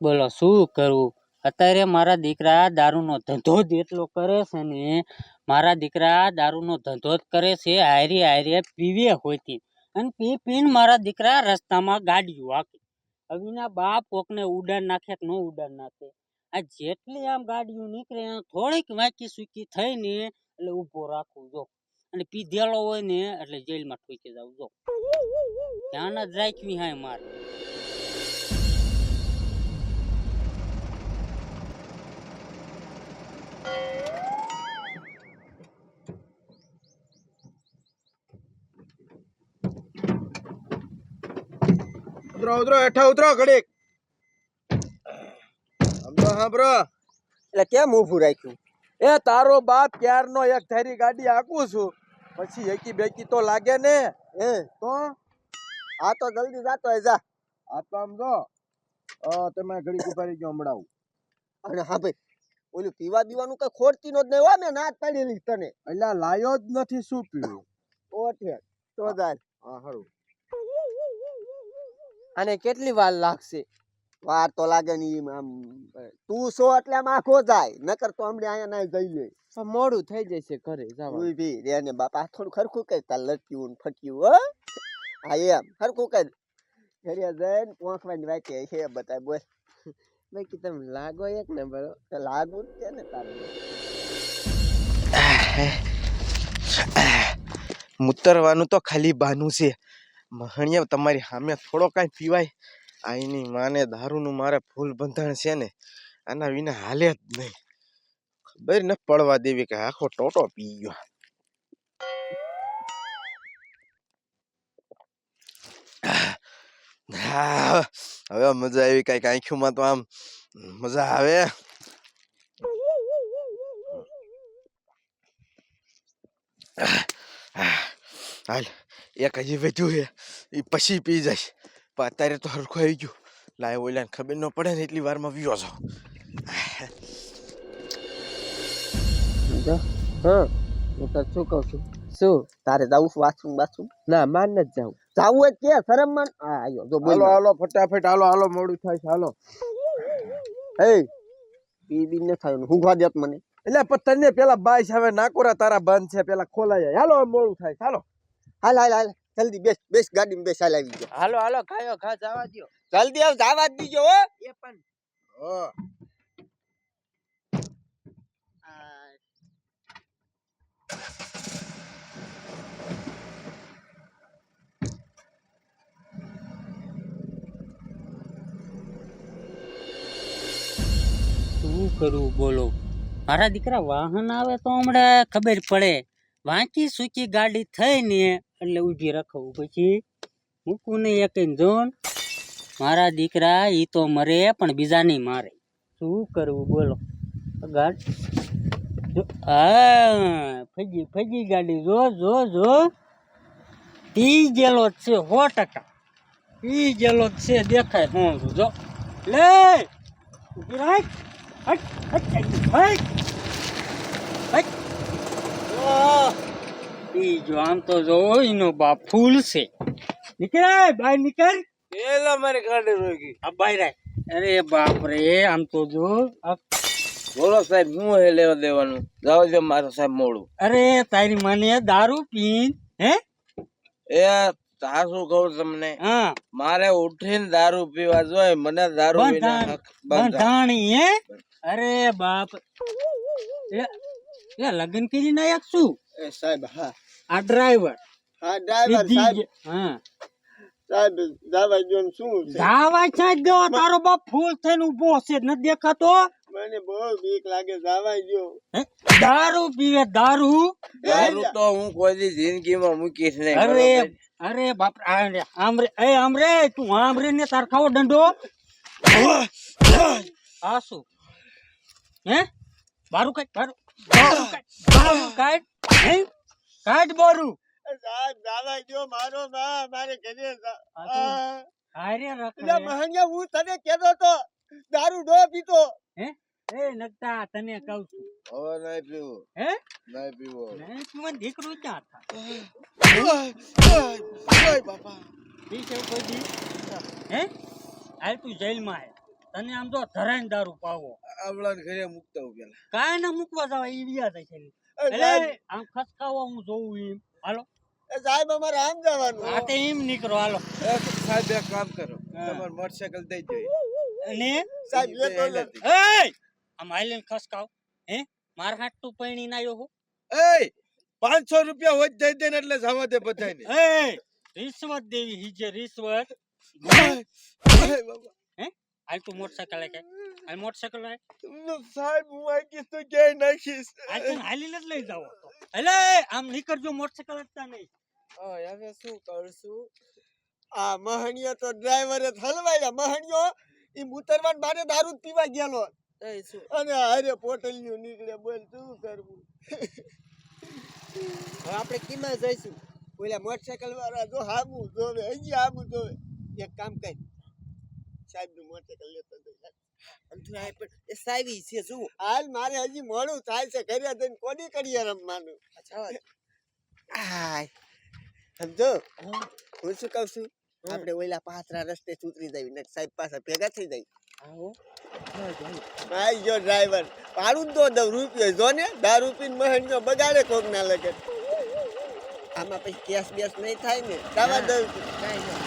બોલો, શું કરવું અત્યારે મારા દીકરા દારૂનો ધંધો જ એટલો કરે છે ને, મારા દીકરા દારૂનો ધંધો જ કરે છે હારી હારી પીવે હોતી અને પી પીને મારા દીકરા રસ્તામાં ગાડીઓ હાકે અવિના બાપ કોકને ઉડાન નાખે કે ન ઉડાન નાખે. આ જેટલી આમ ગાડીઓ નીકળે થોડીક વાંકી સૂકી થઈને એટલે ઊભો રાખવું જો. અને પીધેલો હોય ને, એટલે જેલમાં ઠોકી જાવ જો. ધ્યાન જ રાખવી હાય મારે. ઉતરો ઉતરો હેઠા ઉતરો ઘડીક. સમજો સાંભળો એટલે કેમ ઊભું રાખ્યું? એ તારો બાપ ક્યારનો એક ધારી ગાડી આકું છું. પછી એકી બેકી તો લાગે ને. એ તો? આ તો જલ્દી જાતો હે જા. આ તો આમ જો. અ, તમે ઘડીક ઊભા રહી ગયો હમણાં અને હા ભાઈ. ઓલું પીવા બીવાનું કઈ ખોરતી નો જ નહીં. હોય મેં નાત પાડેલી તને. એટલે લાયો જ નથી શું પીવું? ઓઠે તો જાય હા હરું. અને કેટલી વાર લાગશે? વાર તો લાગે ની આમ તું સો એટલે આમ આખો જાય. નકર તો અમને અહીંયા ના જઈએ. પણ મોડું થઈ જશે ઘરે જવા ઉઈ ભી રે ને બાપા થોડું ખરખું કઈ તાર લટક્યું ને ફટક્યું હો. હા એમ ખરખું કઈ ઘરે જઈને પોંખવાની વાંચે છે બતાય બોલ. બાકી તમે લાગો એક ને બરો, તો લાગુ જ છે ને તારે મૂતરવાનું તો ખાલી બાનું છે. મહણિયા, તમારી સામે થોડો કાંઈ પીવાય. આઈની માને દારૂનું મારે ફૂલ બંધાણ છે ને, આના વિના હાલે જ નહીં. ખબર ન પડવા દેવી કે આખો ટોટો પી ગયો. હા હવે મજા આવી કંઈક આંખોમાં તો આમ મજા આવે. હાલ એક હજી વધ્યું છે. એ પછી પી જાય પણ અત્યારે તો હરખું આવી ગયું. લાય ઓલાને ખબર ન પડે ને એટલી વારમાં વ્યો છો. હા હું તો શું કહું છું? શું તારે જાવું છું વાસું વાંચું ના માર જ જાવું. જાવું જ કે શરમમાં આયો જો બોલો હાલો હાલો ફટાફટ હાલો હાલો મોડું થાય છે હાલો. એ પી બી ન થાય હુંઘવા દેત મને. એટલે પણ તને પેલા બાઈસ હવે નાકોરા તારા બંધ છે પેલા ખોલાય જાય. હાલો મોડું થાય છે, હાલો. હાલ હાલ હાલ જલ્દી બેસ બેસ ગાડીમાં બેસ હાલ આવી ગયા. હાલો હાલો ખાયો ખા જવા દો જલ્દી આવ જવા જ દીજો હો. એ પણ. હા. શું કરવું બોલો? મારા દીકરા વાહન આવે તો હમણાં ખબર પડે. વાંકી સૂકી ગાડી થઈ ને એટલે ઊભી રાખવું. પછી મૂકવું નહીં એક જોન મારા દીકરા એ તો મરે પણ બીજા નહીં મારે. શું કરવું બોલો? ગાડ હા, ફજી ફજી ગાડી. જો જો જો. પી ગયેલો જ છે સો ટકા. પી ગયેલો છે દેખાય હું જો. લે રાખ. હટ હટ હટ હટ આહ! ઈ જો આમ તો જો એનો બાપ ફૂલ છે નીકળ બહાર નીકળ પેલા મારી ગાડી રોકી આ બહાર. અરે બાપ રે આમ તો જો બોલો સાહેબ શું હે લેવા દેવાનું જાવ દે મારો સાહેબ મોડું અરે તારી મને દારૂ પીન હે એ તાર શું કહું તમને હા મારે ઉઠીને દારૂ પીવા જોઈએ મને દારૂ બંધાણી હે અરે બાપ. એ એ લગ્ન કરી આયા શું? એ સાહેબ હા. આ ડ્રાઈવર. હા ડ્રાઈવર સાહેબ. હા. સાહેબ દાવા જોન શું છે? જાવા છાંટ દો તારો બાપ ફૂલ થઈને ઊભો છે ન દેખાતો? મને બહુ બીક લાગે દાવા જો દારૂ પીવે દારૂ? દારૂ તો હું કોઈ દી જિંદગીમાં મૂકીશ નહીં અરે અરે બાપ આ રે, આમ રે એ આમ રે તું આમરે ને તાર ખાવો દંડો આ શું? હે? બારું કાઢ બારું બારું કાઢ બારું કાઢ હે કાઢ બારું સાહેબ જાવા દો મારો માં મારે ઘરે જા- આ તો આ, હારે પેલા રખડે મહાનિયા હું તને કહેતો તો દારૂ નો પીતો. એ નકતા તને કહું છું. હવે નહીં પીવું. હે? નહીં પીવું નહીં તું મને દીકરું ક્યાં થા બાપા. ઠીક છે કોઈ દી. હે? હાલ તું જેલમાં હે તને આમ તો ધરાઈને દારૂ પાવો. આવડાને ઘરે મૂકતા હું પેલા. કાંઈ ના મૂકવા જવા ઈ વ્યા થાય છે એટલે આમ ખસકાવો હું જોઉં એમ હાલો. એ સાહેબ અમારે આમ જવાનું આ તો એમ નીકળો હાલો. સાહેબ એક કામ કરો. હા. મોટરસાયકલ દઈ દો અને? સાહેબ લે તો લે એ આમ આઈલેન ખસકાવ. હે? માર હાથ તું પૈણી ના આવ્યો હો. એ પાંચસો રૂપિયા હોય દઈ દે ને એટલે જવા દે બધાને એ રિશ્વત દેવી હીજે રિશ્વત. હાલ તું મોટરસાયકલ કે હાલ મોટરસાયકલ લાય સાહેબ હું આકીશ તો ક્યાંય નાખીશ હાલ તું હાલીને જ લઈ જાવ એટલે આમ નીકળજો મોટરસાયકલ હટતા નહીં હવે શું કરશું આ મહણિયો તો ડ્રાઈવરે હલવાયા મહણિયો ઈ ઉતરવાન બારે દારૂ પીવા ગયેલો એ અરે અને હારે પોટલિયું નીકળે બોલ શું કરવું હવે આપણે કીમાં જઈશું ઓલા મોટરસાયકલ વાળા જો હાબુ જોવે હજી હાબુ જોવે એક કામ કર સાહેબનું મોટરસાયકલ લેતો પણ એ સાવી છે જુઓ. હાલ મારે હજી મોડું થાય છે ઘરે જઈને કોની કરીએ રમવાનું? આય. સમજો હું. શું કહું છું? આપણે ઓલા પાથરા રસ્તે ઉતરી જઈએ ને સાહેબ પાસે ભેગા થઈ જાય આવો. ગયો ડ્રાઈવર પાડું તો દઉં રૂપિયો જો ને દારૂ પીને બગાડે કોક ના લગે આમાં પછી કેસ બેસ નહીં થાય ને દવા દઉં. કાંઈ